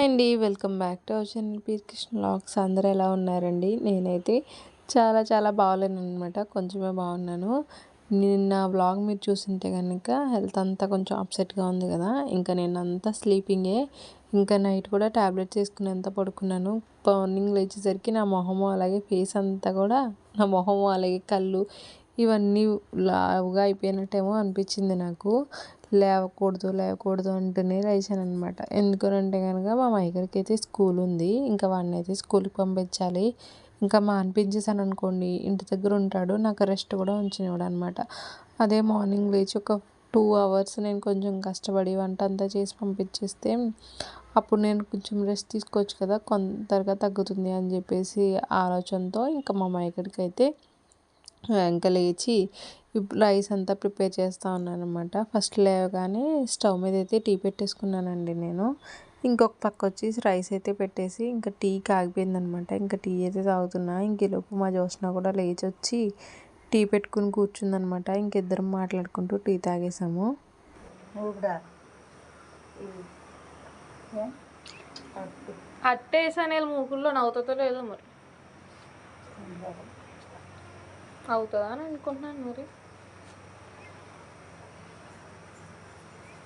Hi అండి. Welcome back to our channel peer Krishna logs అందరూ ఎలా ఉన్నారండి? నేనైతే చాలా చాలా బాగలేను అనమాట కొంచెమే బాగున్నాను. నిన్న బ్లాగ్ మీరు చూసింటే కనుక హెల్త్ అంతా కొంచెం అప్సెట్గా ఉంది కదా. ఇంకా నేను అంతా స్లీపింగే. ఇంకా నైట్ కూడా ట్యాబ్లెట్స్ వేసుకునేంత పడుకున్నాను. మార్నింగ్ లేచేసరికి నా మొహము అలాగే ఫేస్ అంతా కూడా నా మొహము అలాగే కళ్ళు ఇవన్నీ లావుగా అయిపోయినట్టేమో అనిపించింది నాకు. లేవకూడదు లేవకూడదు అంటూనే లేచాను అనమాట ఎందుకనంటే కనుక మా మైగడికి అయితే స్కూల్ ఉంది. ఇంకా వాడిని అయితే స్కూల్కి పంపించాలి. ఇంకా మా అనిపించేసాను అనుకోండి ఇంటి దగ్గర ఉంటాడు నాకు రెస్ట్ కూడా ఉంచినవాడు అనమాట అదే మార్నింగ్ లేచి ఒక టూ అవర్స్ నేను కొంచెం కష్టపడి వంట అంతా చేసి పంపించేస్తే అప్పుడు నేను కొంచెం రెస్ట్ తీసుకోవచ్చు కదా కొందరగా తగ్గుతుంది అని చెప్పేసి ఆలోచనతో ఇంకా మా మైగడికి అయితే ఇంకా లేచి రైస్ అంతా ప్రిపేర్ చేస్తూ ఉన్నాను అనమాట ఫస్ట్ లేవగానే స్టవ్ మీద అయితే టీ పెట్టేసుకున్నానండి నేను. ఇంకొక పక్క వచ్చేసి రైస్ అయితే పెట్టేసి ఇంకా టీ కాగిపోయిందనమాట ఇంకా టీ అయితే తాగుతున్నా. ఇంకెలోపు మా జోష్న కూడా లేచి వచ్చి టీ పెట్టుకుని కూర్చుందనమాట ఇంకిద్దరం మాట్లాడుకుంటూ టీ తాగేసాము. అట్టేసా నేను మూకుల్లో నవ్వుతుందో లేదో మరి. అవుతుందా అని అనుకుంటున్నాను మరి.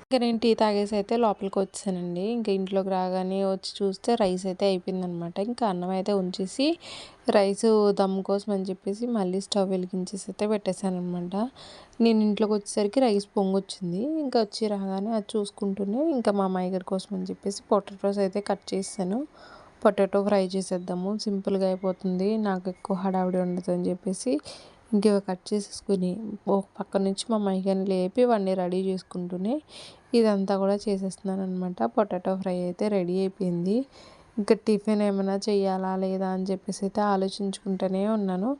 ఇంకా నేను టీ తాగేసి అయితే లోపలికి వచ్చానండి. ఇంకా ఇంట్లోకి రాగానే వచ్చి చూస్తే రైస్ అయితే అయిపోయిందనమాట. ఇంకా అన్నం అయితే ఉంచేసి రైస్ దమ్ కోసం అని చెప్పేసి మళ్ళీ స్టవ్ వెలిగించేసి అయితే పెట్టేశాను అనమాట నేను ఇంట్లోకి వచ్చేసరికి రైస్ పొంగొచ్చింది. ఇంకా వచ్చి రాగానే అది చూసుకుంటూనే ఇంకా మా అమ్మాయి కోసం అని చెప్పేసి పొటాటోస్ అయితే కట్ చేసాను పొటాటో ఫ్రై చేసేద్దాము. సింపుల్గా అయిపోతుంది. నాకు ఎక్కువ హడావిడి ఉండదు అని చెప్పేసి ఇంకేవో కట్ చేసేసుకుని పక్క నుంచి మా మైగాని లేపి వాడిని రెడీ చేసుకుంటూనే ఇదంతా కూడా చేసేస్తున్నాను అనమాట పొటాటో ఫ్రై అయితే రెడీ అయిపోయింది. ఇంకా టిఫిన్ ఏమైనా చేయాలా లేదా అని చెప్పేసి అయితే ఆలోచించుకుంటూనే ఉన్నాను.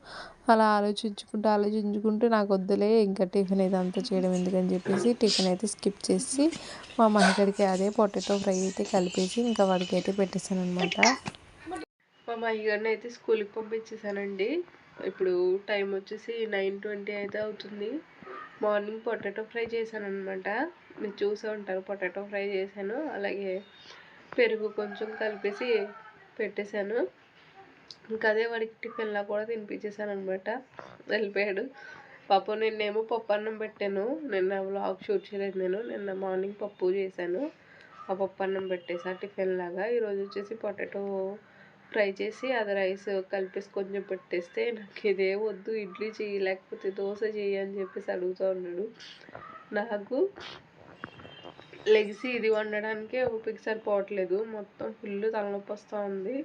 అలా ఆలోచించుకుంటూ ఆలోచించుకుంటూ నాకు వద్దులే ఇంకా టిఫిన్ ఇదంతా చేయడం ఎందుకని చెప్పేసి టిఫిన్ అయితే స్కిప్ చేసి మా మహిళడికి అదే పొటాటో ఫ్రై అయితే కలిపేసి ఇంకా వాడికి అయితే పెట్టేశాను అనమాట మా మహిళని అయితే స్కూల్కి పంపించేసానండి ఇప్పుడు టైం వచ్చేసి నైన్ ట్వంటీ అయితే అవుతుంది. మార్నింగ్ పొటాటో ఫ్రై చేశాను అనమాట మీరు చూసే ఉంటారు పొటాటో ఫ్రై చేశాను. అలాగే పెరుగు కొంచెం కలిపేసి పెట్టేశాను. ఇంకా అదే వాడికి టిఫిన్లా కూడా తినిపించేశాను అనమాట వెళ్ళిపోయాడు. పాపం నిన్నేమో పప్పు అన్నం పెట్టాను. నిన్న వ్లాగ్ షూట్ చేయలేదు నేను. నిన్న మార్నింగ్ పప్పు చేశాను. ఆ పప్పు అన్నం పెట్టేసా టిఫిన్ లాగా. ఈరోజు వచ్చేసి పొటాటో ఫ్రై చేసి అది రైస్ కలిపేసి కొంచెం పెట్టేస్తే నాకు ఇదే వద్దు. ఇడ్లీ చెయ్యి లేకపోతే దోశ చెయ్యి అని చెప్పేసి అడుగుతూ ఉన్నాడు. నాకు లెగ్సి ఇది వండడానికే ఓపిక సరిపోవట్లేదు. మొత్తం ఫుల్ తలనొప్పి వస్తూ ఉంది.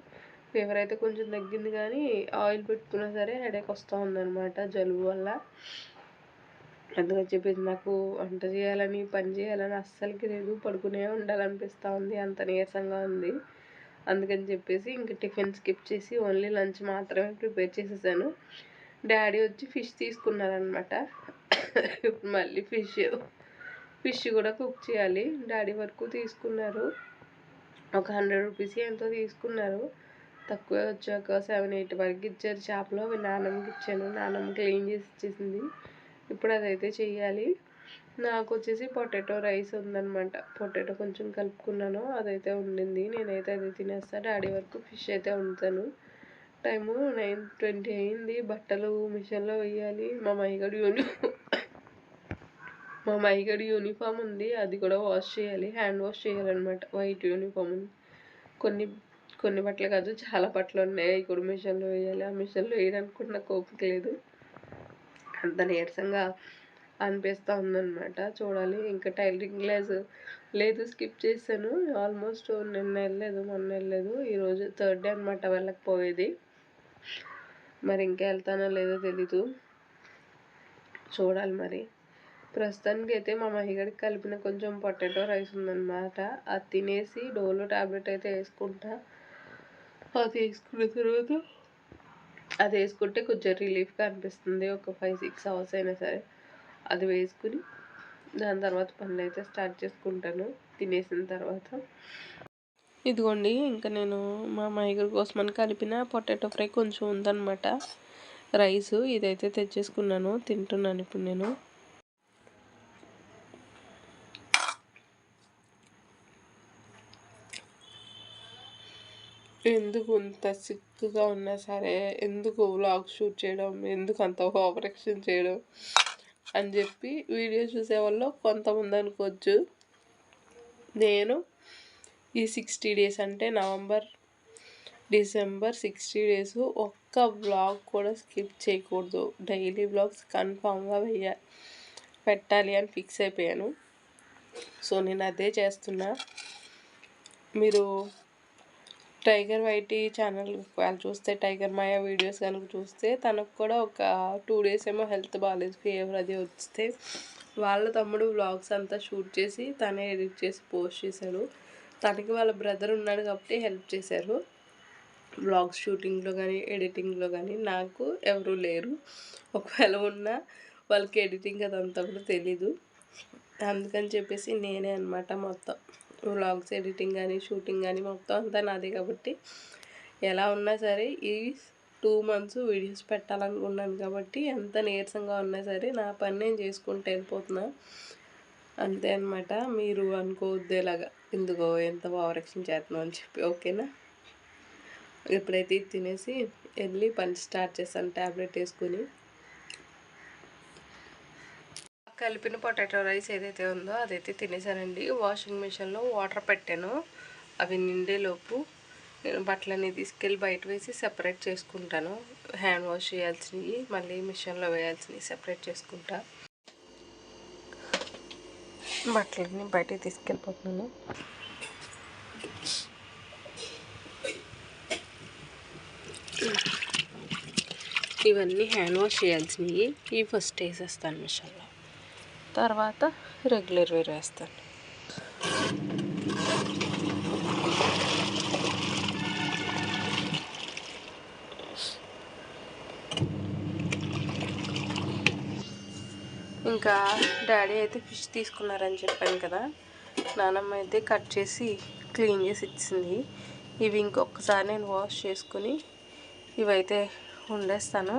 ఫీవర్ అయితే కొంచెం తగ్గింది కానీ ఆయిల్ పెట్టుకున్నా సరే హెడేక్ వస్తూ ఉందన్నమాట జలుబు వల్ల. అందుకని చెప్పేసి నాకు వంట చేయాలని పని చేయాలని అస్సలకి లేదు. పడుకునే ఉండాలనిపిస్తూ ఉంది. అంత నీరసంగా ఉంది. అందుకని చెప్పేసి ఇంక టిఫిన్ స్కిప్ చేసి ఓన్లీ లంచ్ మాత్రమే ప్రిపేర్ చేసేసాను. డాడీ వచ్చి ఫిష్ తీసుకున్నారనమాట మళ్ళీ ఫిష్. ఫిష్ కూడా కుక్ చేయాలి. డాడీ వరకు తీసుకున్నారు. ఒక హండ్రెడ్ రూపీస్ ఎంతో తీసుకున్నారు. తక్కువ వచ్చాక సెవెన్ ఎయిట్ వరకు ఇచ్చారు. చేపలో అవి నాన్నమ్మకి ఇచ్చాను. నాన్నమ్మ క్లీన్ చేసి ఇచ్చేసింది. ఇప్పుడు అదైతే చేయాలి నాకు వచ్చేసి పొటాటో రైస్ ఉందనమాట పొటాటో కొంచెం కలుపుకున్నాను. అదైతే ఉండింది. నేనైతే అది తినేస్తాను డాడీ వరకు ఫిష్ అయితే వండుతాను. టైము నైన్ ట్వంటీ అయింది. బట్టలు మిషన్లో వేయాలి. మా మైగడు యూని మా మైగడి యూనిఫామ్ ఉంది అది కూడా వాష్ చేయాలి హ్యాండ్ వాష్ చేయాలన్నమాట. వైట్ యూనిఫామ్ ఉంది. కొన్ని కొన్ని బట్టలు కాదు చాలా బట్టలు ఉన్నాయి. అవి కూడా మిషన్లో వేయాలి. ఆ మిషన్లో వేయడానికి కూడా నాకు ఓపిక లేదు. అంత నీరసంగా అనిపిస్తూ ఉందన్నమాట. చూడాలి. ఇంకా టైలరింగ్ క్లాస్ లేదు స్కిప్ చేశాను. ఆల్మోస్ట్ నిన్న వెళ్ళలేదు మొన్న వెళ్ళలేదు. ఈరోజు థర్డ్ డే అనమాట వెళ్ళకపోయేది. మరి ఇంకా వెళ్తానో లేదో తెలీదు. చూడాలి మరి. ప్రస్తుతానికి అయితే మా మహిగడికి కలిపిన కొంచెం పొటాటో రైస్ ఉందన్నమాట. అది తినేసి డోలో ట్యాబ్లెట్ అయితే వేసుకుంటా. అది వేసుకున్న తర్వాత అది వేసుకుంటే కొంచెం రిలీఫ్గా అనిపిస్తుంది ఒక ఫైవ్ సిక్స్ అవర్స్ అయినా సరే అది వేసుకుని దాని తర్వాత పనులు అయితే స్టార్ట్ చేసుకుంటాను. తినేసిన తర్వాత ఇదిగోండి ఇంకా నేను మా మైగర్ కోసం అని కలిపిన పొటాటో ఫ్రై కొంచెం ఉందన్నమాట. రైస్ ఇదైతే తెచ్చేసుకున్నాను తింటున్నాను ఇప్పుడు నేను. ఎందుకు ఇంత సిక్కుగా ఉన్నా సరే ఎందుకు వ్లాగ్ షూట్ చేయడం ఎందుకు అంత ఓవర్ యాక్షన్ చేయడం అని చెప్పి వీడియో చూసే వాళ్ళు కొంతమంది అనుకోవచ్చు. నేను ఈ సిక్స్టీ డేస్ అంటే నవంబర్ డిసెంబర్ సిక్స్టీ డేస్ ఒక్క వ్లాగ్ కూడా స్కిప్ చేయకూడదు. డైలీ వ్లాగ్స్ కన్ఫామ్గా వెయ్య పెట్టాలి అని ఫిక్స్ అయిపోయాను. సో నేను అదే చేస్తున్నా. మీరు టైగర్ వైటీ ఛానల్ వాళ్ళు చూస్తే టైగర్ మాయా వీడియోస్ కనుక చూస్తే తనకు కూడా ఒక టూ డేస్ ఏమో హెల్త్ బాగాలేదు ఫీవర్ అది వస్తే. వాళ్ళ తమ్ముడు వ్లాగ్స్ అంతా షూట్ చేసి తనే ఎడిట్ చేసి పోస్ట్ చేశాడు. తనకి వాళ్ళ బ్రదర్ ఉన్నాడు కాబట్టి హెల్ప్ చేశారు. వ్లాగ్స్ షూటింగ్లో కానీ ఎడిటింగ్లో కానీ నాకు ఎవరు లేరు. ఒకవేళ ఉన్నా వాళ్ళకి ఎడిటింగ్ అదంతా కూడా తెలీదు. అందుకని చెప్పేసి నేనే అనమాట మొత్తం. వ్లాగ్స్ ఎడిటింగ్ కానీ షూటింగ్ కానీ మొత్తం అంతా నాదే కాబట్టి ఎలా ఉన్నా సరే ఈ టూ మంత్స్ వీడియోస్ పెట్టాలనుకున్నాను కాబట్టి ఎంత నీరసంగా ఉన్నా సరే నా పని నేను చేసుకుంటూ వెళ్ళిపోతున్నా. అంతే అనమాట మీరు అనుకోవద్దు ఇలాగా. ఎందుకో ఎంత ఓవరాక్షన్ చేస్తున్నావు అని చెప్పి. ఓకేనా? ఎప్పుడైతే ఇది తినేసి వెళ్ళి పని స్టార్ట్ చేస్తాను ట్యాబ్లెట్ వేసుకుని. కలిపిన పొటాటో రైస్ ఏదైతే ఉందో అదైతే తినేసానండి. వాషింగ్ మిషన్లో వాటర్ పెట్టాను. అవి నిండేలోపు నేను బట్టలన్నీ తీసుకెళ్ళి బయట వేసి సెపరేట్ చేసుకుంటాను. హ్యాండ్ వాష్ చేయాల్సినవి మళ్ళీ మిషన్లో వేయాల్సినవి సెపరేట్ చేసుకుంటా. బట్టలన్నీ బయటకి తీసుకెళ్ళిపోతున్నాను. ఇవన్నీ హ్యాండ్ వాష్ చేయాల్సినవి. ఇవి ఫస్ట్ వేసేస్తాను మిషన్లో. తర్వాత రెగ్యులర్ వేర్ వేస్తాను. ఇంకా డాడీ అయితే ఫిష్ తీసుకున్నారని చెప్పాను కదా నానమ్మ అయితే కట్ చేసి క్లీన్ చేసి ఇచ్చింది. ఇవి ఇంకొకసారి నేను వాష్ చేసుకుని ఇవైతే వండేస్తాను.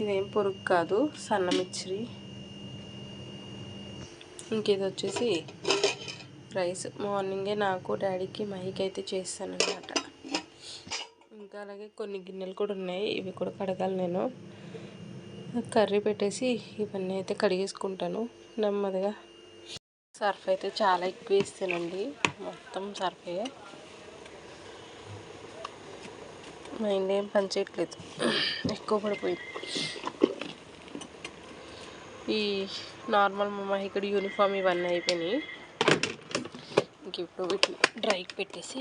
ఇదేం పొరుగు కాదు సన్న మిర్చి వచ్చేసి రైస్. మార్నింగే నాకు డాడీకి మైకి అయితే చేస్తాను అనమాట ఇంకా అలాగే కొన్ని గిన్నెలు కూడా ఉన్నాయి ఇవి కూడా కడగాలి నేను. కర్రీ పెట్టేసి ఇవన్నీ అయితే కడిగేసుకుంటాను. నెమ్మదిగా సర్ఫ్ అయితే చాలా ఎక్కువ వేస్తానండి మొత్తం సర్ఫే. మైండ్ ఏం పని చేయట్లేదు. ఎక్కువ పడిపోయింది ఈ నార్మల్ మా ఇక్కడ యూనిఫామ్ ఇవన్నీ అయిపోయినాయి. ఇంక ఇప్పుడు వీటిని డ్రైకి పెట్టేసి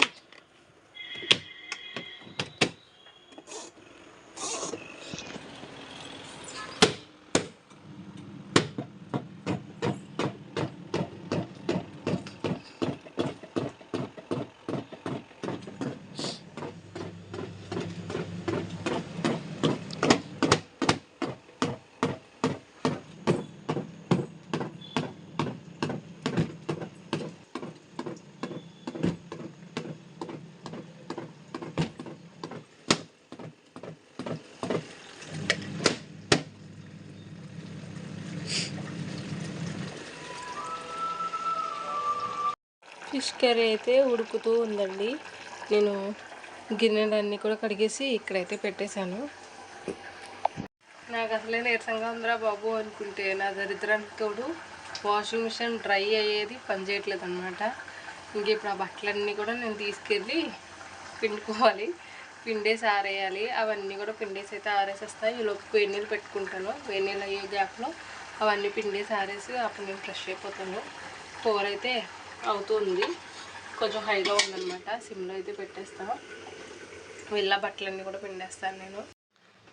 ఫిష్ కర్రీ అయితే ఉడుకుతూ ఉందండి. నేను గిన్నెలన్నీ కూడా కడిగేసి ఇక్కడైతే పెట్టేశాను. నాకు అసలే నీరసంగా ఉందిరా బాబు అనుకుంటే నా దరిద్రానికి తోడు వాషింగ్ మిషన్ డ్రై అయ్యేది పనిచేయట్లేదు అనమాట ఇంక ఇప్పుడు ఆ బట్టలన్నీ కూడా నేను తీసుకెళ్ళి పిండుకోవాలి. పిండేసి ఆరేయాలి. అవన్నీ కూడా పిండేసి అయితే ఆరేసేస్తాయి ఈలోపు వేడి నీళ్ళు పెట్టుకుంటాను. వేడి నీళ్ళు అయ్యే గ్యాప్లో అవన్నీ పిండేసి ఆరేసి అప్పుడు నేను ఫ్రెష్ అయిపోతాను. కూర అయితే అవుతుంది. కొంచెం హైగా ఉందన్నమాట. సిమ్లో అయితే పెట్టేస్తాను వెళ్ళ బట్టలన్నీ కూడా పిండేస్తాను నేను.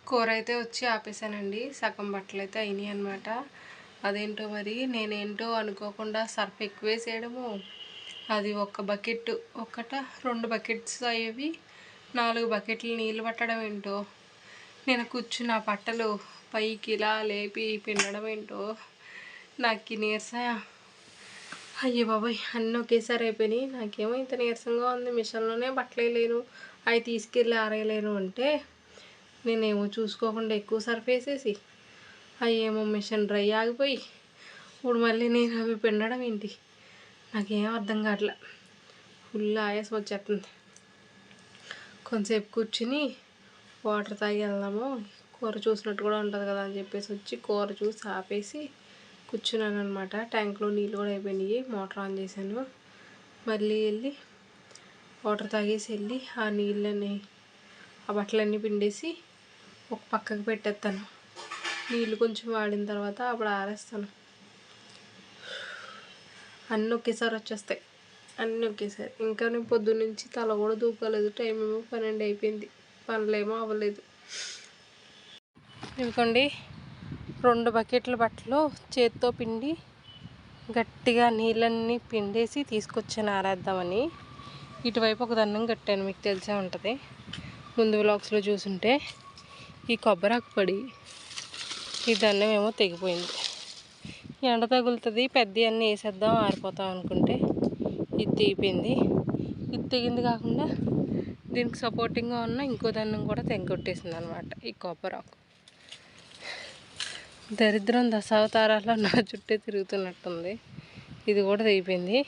కూర అయితే వచ్చి ఆపేసానండి. సగం బట్టలు అయితే అయినాయి అనమాట అదేంటో మరి నేనేంటో అనుకోకుండా సర్ఫ్ ఎక్కువ వేసేయడము అది ఒక బకెట్ ఒకట రెండు బకెట్స్ అయ్యేవి నాలుగు బకెట్లు నీళ్ళు పట్టడం ఏంటో. నేను కూర్చున్న బట్టలు పైకి ఇలా లేపి పిండడం ఏంటో. నాకు నీరస అయ్యో బాబాయ్ అన్నీ ఒకేసారి అయిపోయినాయి. నాకేమో ఇంత నీరసంగా ఉంది. మిషన్లోనే బట్టలు వేయలేను అవి తీసుకెళ్ళి ఆరేయలేను అంటే నేనేమో చూసుకోకుండా ఎక్కువ సర్ఫ్ వేసేసి అయ్యేమో మిషన్ డ్రై ఆగిపోయి ఇప్పుడు మళ్ళీ నేను అవి పిండడం ఏంటి? నాకేం అర్థం కావట్లే. ఫుల్ ఆయాసం వచ్చేస్తుంది. కొంతసేపు కూర్చుని వాటర్ తాగి వెళ్దాము. కూర చూసినట్టు కూడా ఉంటుంది కదా అని చెప్పేసి వచ్చి కూర చూసి ఆపేసి కూర్చున్నాను అనమాట ట్యాంక్లో నీళ్ళు కూడా అయిపోయినాయి. మోటార్ ఆన్ చేశాను. మళ్ళీ వెళ్ళి వాటర్ తాగేసి వెళ్ళి ఆ నీళ్ళని ఆ బట్టలన్నీ పిండేసి ఒక పక్కకు పెట్టేస్తాను. నీళ్ళు కొంచెం వాడిన తర్వాత అప్పుడు ఆరేస్తాను. అన్నీ ఒకేసారి వచ్చేస్తాయి. అన్నీ ఒకేసారి. ఇంకా నేను పొద్దున్నుంచి తల కూడా దూకోలేదు. టైం ఏమో పన్నెండు అయిపోయింది. పనులేమో అవ్వలేదు. ఇవ్వకండి రెండు బకెట్ల బట్టలు చేత్తో పిండి గట్టిగా నీళ్ళన్నీ పిండేసి తీసుకొచ్చాను ఆరేద్దామని. ఇటువైపు ఒక దండం కట్టాను మీకు తెలిసే ఉంటుంది. ముందు బ్లాక్స్లో చూసుంటే ఈ కొబ్బరాకు పడి ఈ దండం ఏమో తెగిపోయింది. ఎండ తగులుతుంది పెద్ద అన్నీ వేసేద్దాం ఆరిపోతాం అనుకుంటే ఇది తెగిపోయింది. ఇది తెగింది కాకుండా దీనికి సపోర్టింగ్గా ఉన్న ఇంకో దండం కూడా తెగొట్టేసింది అనమాట ఈ కొబ్బరాకు. దరిద్రం దశావతారాల్లో నా చుట్టే తిరుగుతున్నట్టుంది. ఇది కూడా తెగిపోయింది.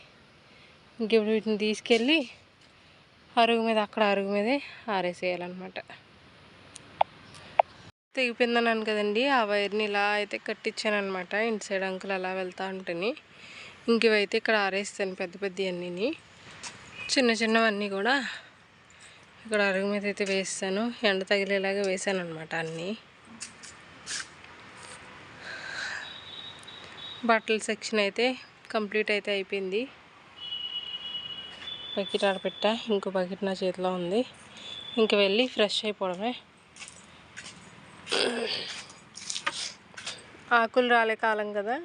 ఇంక ఇప్పుడు వీటిని తీసుకెళ్ళి అరుగు మీద అక్కడ అరుగు మీదే ఆరేసేయాలన్నమాట. తెగిపోయిందన్నాను కదండి. ఆ వైర్ని ఇలా అయితే కట్టించాను అనమాట ఇంటి సైడ్ అంకులు అలా వెళ్తూ ఉంటేని. ఇంకవైతే ఇక్కడ ఆరేస్తాను పెద్ద పెద్ద అన్నీని. చిన్న చిన్నవన్నీ కూడా ఇక్కడ అరుగు మీద అయితే వేస్తాను. ఎండ తగిలేలాగా వేసాను అనమాట అన్నీ. బట్టల సెక్షన్ అయితే కంప్లీట్ అయితే అయిపోయింది. బకెట్ ఆడపెట్టా ఇంకో బకెట్ నా చేతిలో ఉంది. ఇంక వెళ్ళి ఫ్రెష్ అయిపోవడమే. ఆకులు రాలే కాలం కదా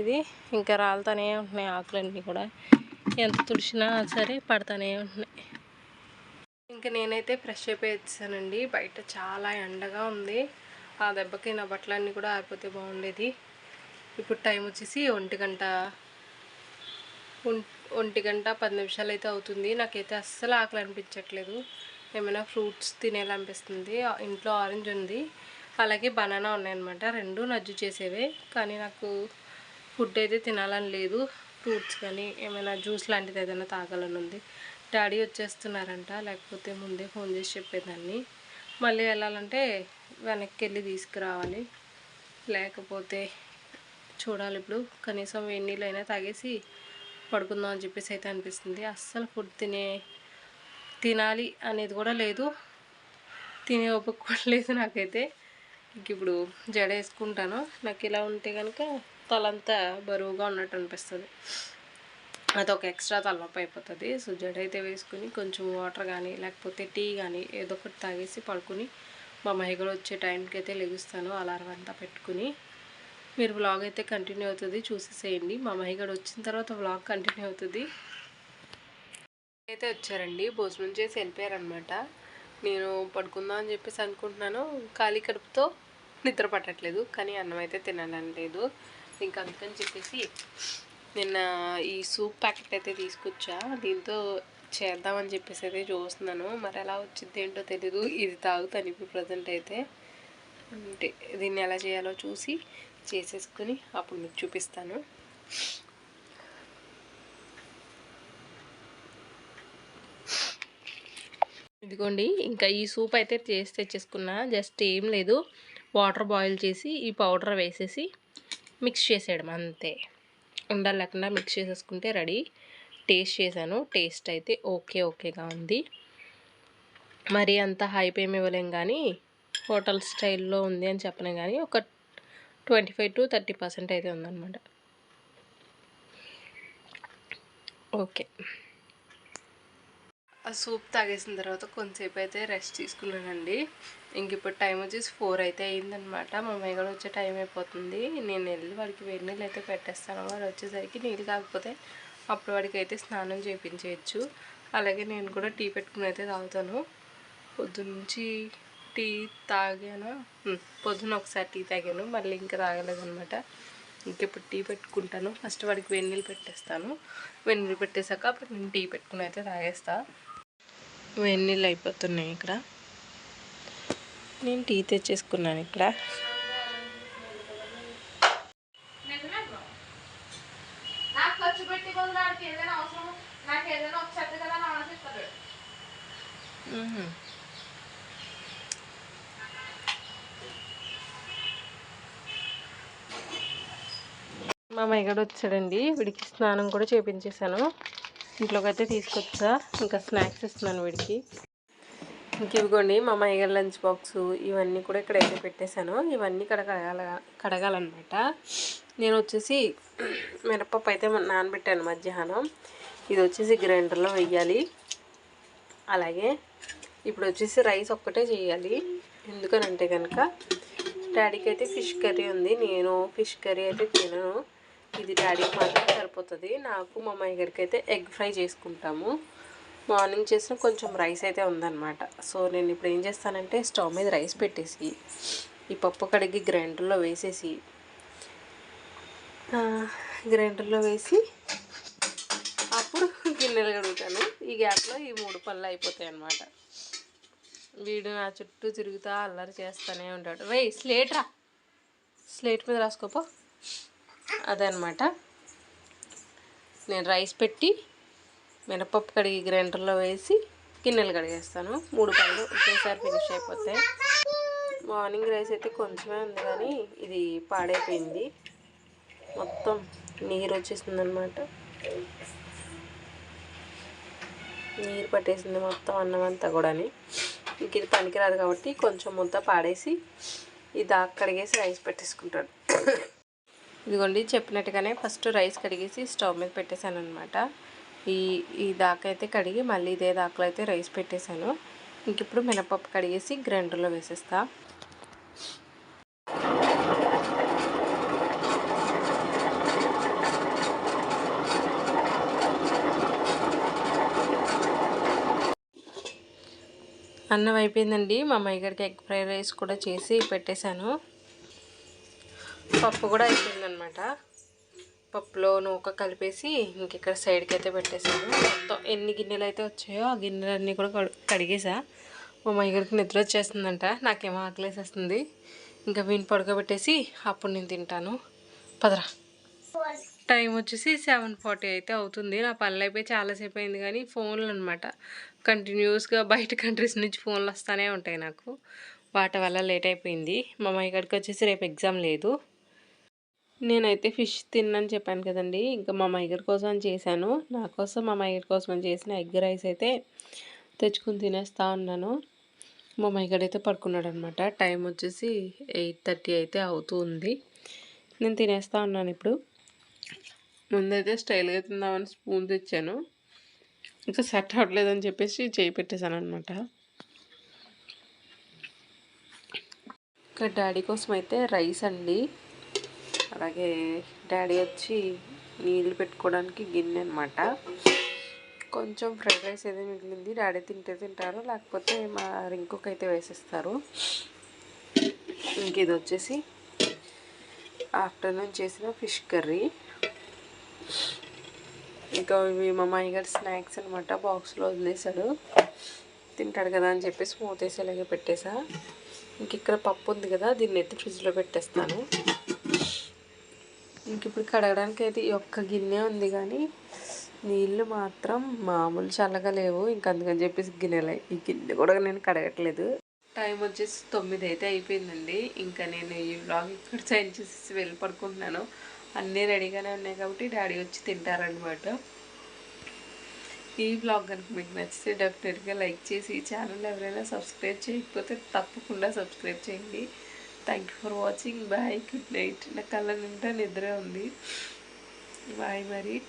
ఇది. ఇంకా రాలుతానే ఉంటున్నాయి ఆకులన్నీ కూడా. ఎంత తుడిచినా సరే పడతానే ఉంటున్నాయి. ఇంకా నేనైతే ఫ్రెష్ అయిపోయి వచ్చానండి బయట చాలా ఎండగా ఉంది. ఆ దెబ్బకి నా బట్టలన్నీ కూడా ఆరిపోతే బాగుండేది. ఇప్పుడు టైం వచ్చేసి ఒంటి గంట ఒం- ఒంటి గంట పది నిమిషాలు అయితే అవుతుంది. నాకైతే అస్సలు ఆకలి అనిపించట్లేదు. ఏమైనా ఫ్రూట్స్ తినేలా అనిపిస్తుంది ఇంట్లో ఆరెంజ్ ఉంది. అలాగే బనానా ఉన్నాయన్నమాట. రెండు నజ్జు చేసేవే. కానీ నాకు ఫుడ్ అయితే తినాలని లేదు. ఫ్రూట్స్ కానీ ఏమైనా జ్యూస్ లాంటిది ఏదైనా తాగాలని ఉంది. డాడీ వచ్చేస్తున్నారంట. లేకపోతే ముందే ఫోన్ చేసి చెప్పేదాన్ని. మళ్ళీ వెళ్ళాలంటే వెనక్కి వెళ్ళి తీసుకురావాలి. లేకపోతే చూడాలి ఇప్పుడు. కనీసం వేడి నీళ్ళు అయినా తాగేసి పడుకుందాం అని చెప్పేసి అయితే అనిపిస్తుంది. అస్సలు ఫుడ్ తినే తినాలి అనేది కూడా లేదు. తినే ఓపిక కూడా లేదు నాకైతే. ఇంక ఇప్పుడు జడ వేసుకుంటాను. నాకు ఇలా ఉంటే కనుక తలంతా బరువుగా ఉన్నట్టు అనిపిస్తుంది. అదొక ఎక్స్ట్రా తలనొప్పి అయిపోతుంది. సో జడ అయితే వేసుకుని కొంచెం వాటర్ కానీ లేకపోతే టీ కానీ ఏదో ఒకటి తాగేసి పడుకుని మా మహిళ వచ్చే టైంకి అయితే లెగుస్తాను. అలారం అంతా పెట్టుకుని మీరు వ్లాగ్ అయితే కంటిన్యూ అవుతుంది చూసేసేయండి. మా మహిగడు వచ్చిన తర్వాత వ్లాగ్ కంటిన్యూ అవుతుంది. అయితే వచ్చారండి భోజనం చేసి వెళ్ళిపోయారనమాట నేను పడుకుందాం అని చెప్పేసి అనుకుంటున్నాను ఖాళీ కడుపుతో నిద్ర పట్టట్లేదు కానీ అన్నం అయితే తినాలని లేదు. ఇంకా అందుకని చెప్పేసి నిన్న ఈ సూప్ ప్యాకెట్ అయితే తీసుకొచ్చా దీంతో చేద్దామని చెప్పేసి అయితే చూస్తున్నాను. మరి ఎలా వచ్చింది ఏంటో తెలీదు ఇది తాగుతాను ఇప్పుడు ప్రజెంట్ అయితే. అంటే దీన్ని ఎలా చేయాలో చూసి చేసేసుకుని అప్పుడు మీకు చూపిస్తాను. ఇదిగోండి ఇంకా ఈ సూప్ అయితే చేసి తెచ్చేసుకున్నా జస్ట్ ఏం లేదు. వాటర్ బాయిల్ చేసి ఈ పౌడర్ వేసేసి మిక్స్ చేసేయడం అంతే. ఉండాలి లేకుండా మిక్స్ చేసేసుకుంటే రెడీ. టేస్ట్ చేశాను టేస్ట్ అయితే ఓకే ఓకేగా ఉంది. మరి అంత హైప్ ఏమి ఇవ్వలేం కానీ హోటల్ స్టైల్లో ఉంది అని చెప్పలేం కానీ ఒక twenty five to thirty percent అయితే ఉందన్నమాట. ఓకే. ఆ సూప్ తాగేసిన తర్వాత కొంతసేపు అయితే రెస్ట్ తీసుకున్నానండి. ఇంక ఇప్పుడు టైం వచ్చేసి ఫోర్ అయితే అయిందనమాట మా అమ్మాయి కూడా వచ్చే టైం అయిపోతుంది. నేను వెళ్ళి వాడికి వేడి నీళ్ళు అయితే పెట్టేస్తాను. వాడు వచ్చేసరికి నీళ్ళు కాకపోతే అప్పుడు వాడికి అయితే స్నానం చేయించేయచ్చు అలాగే నేను కూడా టీ పెట్టుకుని అయితే తాగుతాను. పొద్దున్నుంచి టీ తాగాను. పొద్దున ఒకసారి టీ తాగాను. మళ్ళీ ఇంకా తాగలేదనమాట ఇంకెప్పుడు టీ పెట్టుకుంటాను. ఫస్ట్ వాడికి వెన్నీళ్ళు పెట్టేస్తాను. వెన్నీళ్ళు పెట్టేశాక అప్పుడు నేను టీ పెట్టుకుని అయితే తాగేస్తా. వెన్నీళ్ళు అయిపోతున్నాయి ఇక్కడ. నేను టీ తెచ్చేసుకున్నాను ఇక్కడ. మా మైగాడు వచ్చాడండి. వీడికి స్నానం కూడా చేపించేశాను. ఇంట్లోకి అయితే తీసుకొచ్చా. ఇంకా స్నాక్స్ ఇస్తున్నాను వీడికి. ఇంక మా మైగాడు లంచ్ బాక్స్ ఇవన్నీ కూడా ఇక్కడ అయితే పెట్టేశాను. ఇవన్నీ కడగాల కడగాలన్నమాట. నేను వచ్చేసి మినపప్పు అయితే నానబెట్టాను మధ్యాహ్నం. ఇది వచ్చేసి గ్రైండర్లో వెయ్యాలి. అలాగే ఇప్పుడు వచ్చేసి రైస్ ఒక్కటే చేయాలి. ఎందుకనంటే కనుక డాడీకి అయితే ఫిష్ కర్రీ ఉంది. నేను ఫిష్ కర్రీ అయితే తినను. ఇది డాడీకి మాత్రం సరిపోతుంది. నాకు మా అమ్మాయి గారికి అయితే ఎగ్ ఫ్రై చేసుకుంటాము. మార్నింగ్ చేసిన కొంచెం రైస్ అయితే ఉందన్నమాట. సో నేను ఇప్పుడు ఏం చేస్తానంటే స్టవ్ మీద రైస్ పెట్టేసి ఈ పప్పు కడిగి గ్రైండర్లో వేసేసి గ్రైండర్లో వేసి అప్పుడు గిన్నెలు కడుగుతాను. ఈ గ్యాప్లో ఈ మూడు పళ్ళు అయిపోతాయి అన్నమాట. వీడు నా చుట్టూ తిరుగుతా అల్లరి చేస్తూనే ఉంటాడు. రే స్లేట్ రా. స్లేట్ మీద రాసుకోపో. అదనమాట. నేను రైస్ పెట్టి మినపప్పు కడిగి గ్రైండర్లో వేసి గిన్నెలు కడిగేస్తాను. మూడు పనులు ఒకేసారి ఫినిష్ అయిపోతాయి. మార్నింగ్ రైస్ అయితే కొంచెమే ఉంది కానీ ఇది పాడైపోయింది. మొత్తం నీరు వచ్చేసింది అనమాట నీరు పట్టేసింది మొత్తం అన్నం అంతా కూడాని. ఇంక ఇది పనికిరాదు కాబట్టి కొంచెం ముద్ద పాడేసి ఇది కడిగేసి రైస్ పెట్టేసుకుంటాడు ఇదిగోండి చెప్పినట్టుగానే ఫస్ట్ రైస్ కడిగేసి స్టవ్ మీద పెట్టేశాను అనమాట ఈ ఈ దాకా అయితే కడిగి మళ్ళీ ఇదే దాకలో అయితే రైస్ పెట్టేశాను. ఇంక ఇప్పుడు మినపప్పు కడిగేసి గ్రైండర్లో వేసేస్తా. అన్నం అయిపోయిందండి. మా అమ్మాయి గారికి ఎగ్ ఫ్రైడ్ రైస్ కూడా చేసి పెట్టేశాను. పప్పు కూడా అయిపోయిందనమాట పప్పులో నూక కలిపేసి ఇంక ఇక్కడ సైడ్కి అయితే పెట్టేసాను మొత్తం ఎన్ని గిన్నెలు అయితే వచ్చాయో ఆ గిన్నెలన్నీ కూడా కడిగేసా. మా అమ్మాయి నిద్ర వచ్చేస్తుందంట. నాకేమో ఆకలేసేస్తుంది. ఇంకా వీని పడుకోబెట్టేసి అప్పుడు నేను తింటాను. పదరా. టైం వచ్చేసి సెవెన్ ఫార్టీ అయితే అవుతుంది. నా పనులు అయిపోయి చాలాసేపు అయింది కానీ ఫోన్లు అనమాట కంటిన్యూస్గా బయట కంట్రీస్ నుంచి ఫోన్లు వస్తూనే ఉంటాయి నాకు. వాటి వల్ల లేట్ అయిపోయింది. మా అమ్మాయి గడికి వచ్చేసి రేపు ఎగ్జామ్ లేదు. నేనైతే ఫిష్ తిన్నాను చెప్పాను కదండి. ఇంకా మా మైగర్ కోసం చేశాను. నా కోసం మా మైగర్ కోసం చేసిన ఎగ్ రైస్ అయితే తెచ్చుకుని తినేస్తా ఉన్నాను. మా మైగడ్ అయితే పడుకున్నాడు అనమాట టైం వచ్చేసి ఎయిట్ థర్టీ అయితే అవుతూ ఉంది. నేను తినేస్తా ఉన్నాను ఇప్పుడు. ముందైతే స్టైల్గా తిందామని స్పూన్ తెచ్చాను. ఇంకా సెట్ అవ్వట్లేదని చెప్పేసి చేయి పెట్టేశాను అనమాట ఇంకా డాడీ కోసం అయితే రైస్ అండి. అలాగే డాడీ వచ్చి నీళ్ళు పెట్టుకోవడానికి గిన్నె అనమాట కొంచెం ఫ్రైడ్ రైస్ ఏదో మిగిలింది డాడీ తింటే తింటారు లేకపోతే మా రింకుకి అయితే వేసేస్తారు. ఇంక ఇది వచ్చేసి ఆఫ్టర్నూన్ చేసిన ఫిష్ కర్రీ. ఇంకా ఇవి మా మామయ్య గారి స్నాక్స్ అనమాట బాక్స్లో వదిలేశాడు. తింటాడు కదా అని చెప్పేసి మూతేసి ఇలాగే పెట్టేసా. ఇంక ఇక్కడ పప్పు ఉంది కదా దీన్ని అయితే ఫ్రిడ్జ్లో పెట్టేస్తాను ఇంక ఇప్పుడు కడగడానికి అయితే ఈ ఒక్క గిన్నె ఉంది కానీ నీళ్ళు మాత్రం మామూలు చల్లగా లేవు. ఇంక అందుకని చెప్పేసి గిన్నెలే ఈ గిన్నె కూడా నేను కడగట్లేదు. టైం వచ్చేసి తొమ్మిది అయితే అయిపోయిందండి. ఇంకా నేను ఈ బ్లాగ్ ఇక్కడ సైన్ చేసేసి వెళ్ళి పడుకుంటున్నాను అన్నీ రెడీగానే ఉన్నాయి కాబట్టి డాడీ వచ్చి తింటారనమాట ఈ బ్లాగ్ కనుక మీకు నచ్చితే డెఫినెట్గా లైక్ చేసి ఈ ఛానల్ ఎవరైనా సబ్స్క్రైబ్ చేయకపోతే తప్పకుండా సబ్స్క్రైబ్ చేయండి. Thank you for watching bye good night నా కళ్ళ నిండా నిద్ర ఉంది. బాయ్ మరి